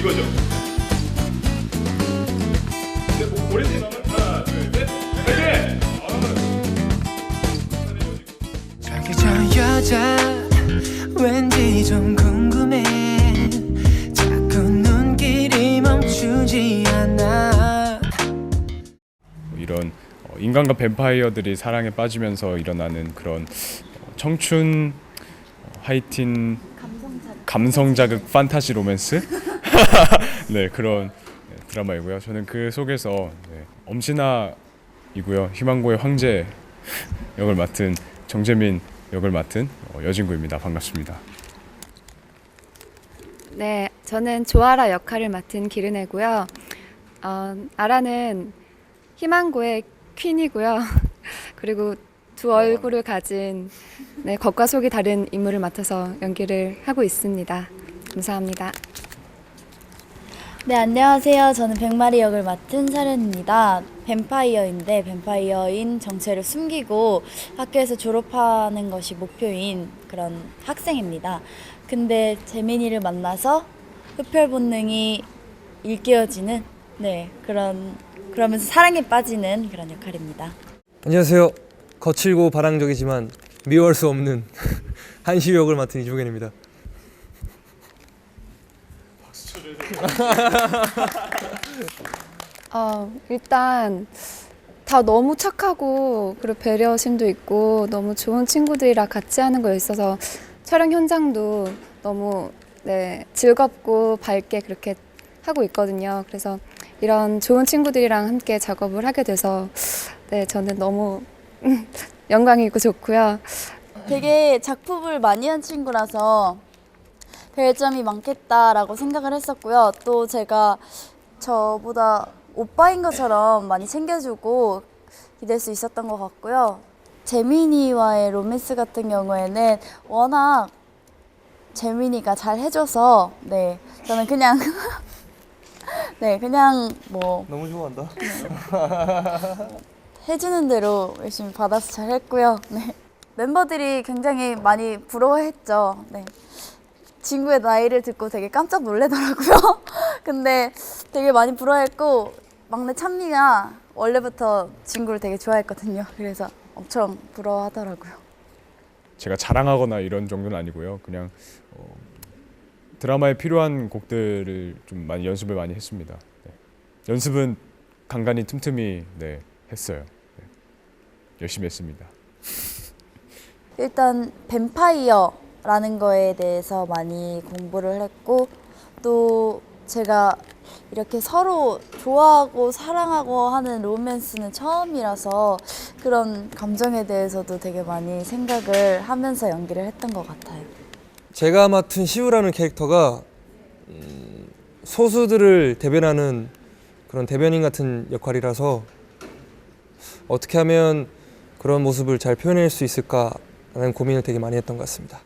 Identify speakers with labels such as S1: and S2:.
S1: 이거죠. 네, 뭐, 오렌지 나면 하나, 둘, 셋. 화이팅! 아,
S2: 저기 저 여자 왠지 좀 궁금해 자꾸 눈길이 멈추지 않아
S1: 이런 어, 인간과 뱀파이어들이 사랑에 빠지면서 일어나는 그런 어, 청춘 어, 하이틴 감성 자극 판타지 로맨스 네 그런 네, 드라마이고요. 저는 그 속에서 네, 엄신아이고요. 희망고의 황제 역을 맡은 정재민 역을 맡은 어, 여진구입니다. 반갑습니다.
S3: 네, 저는 조아라 역할을 맡은 기르네고요. 어, 아라는 희망고의 퀸이고요. 그리고 두 얼굴을 가진 네, 겉과 속이 다른 인물을 맡아서 연기를 하고 있습니다. 감사합니다.
S4: 네, 안녕하세요. 저는 백마리 역을 맡은 사련입니다. 뱀파이어인데 뱀파이어인 정체를 숨기고 학교에서 졸업하는 것이 목표인 그런 학생입니다. 근데 재민이를 만나서 흡혈 본능이 일깨워지는 네, 그런 그러면서 사랑에 빠지는 그런 역할입니다.
S5: 안녕하세요. 거칠고 바람적이지만 미워할 수 없는 한시 역을 맡은 이종현입니다.
S3: 어, 일단 다 너무 착하고 그리고 배려심도 있고 너무 좋은 친구들이랑 같이 하는 거에 있어서 촬영 현장도 너무 네, 즐겁고 밝게 그렇게 하고 있거든요. 그래서 이런 좋은 친구들이랑 함께 작업을 하게 돼서 네, 저는 너무 영광이고 좋고요.
S4: 되게 작품을 많이 한 친구라서 별 점이 많겠다라고 생각을 했었고요. 또 제가 저보다 오빠인 것처럼 많이 챙겨주고 기댈 수 있었던 것 같고요. 재민이와의 로맨스 같은 경우에는 워낙 재민이가 잘 해줘서 네 저는 그냥 네 그냥 뭐
S5: 너무 좋아한다.
S4: 해주는 대로 열심히 받아서 잘 했고요. 네. 멤버들이 굉장히 많이 부러워했죠. 네. 친구의 나이를 듣고 되게 깜짝 놀래더라고요. 근데 되게 많이 부러워했고 막내 찬미가 원래부터 친구를 되게 좋아했거든요. 그래서 엄청 부러워하더라고요.
S1: 제가 자랑하거나 이런 정도는 아니고요. 그냥 어, 드라마에 필요한 곡들을 좀 많이 연습을 많이 했습니다. 네. 연습은 간간히 틈틈이 네, 했어요. 네. 열심히 했습니다.
S4: 일단 뱀파이어 라는 거에 대해서 많이 공부를 했고 또 제가 이렇게 서로 좋아하고 사랑하고 하는 로맨스는 처음이라서 그런 감정에 대해서도 되게 많이 생각을 하면서 연기를 했던 것 같아요.
S5: 제가 맡은 시우라는 캐릭터가 음, 소수들을 대변하는 그런 대변인 같은 역할이라서 어떻게 하면 그런 모습을 잘 표현할 수 있을까라는 고민을 되게 많이 했던 것 같습니다.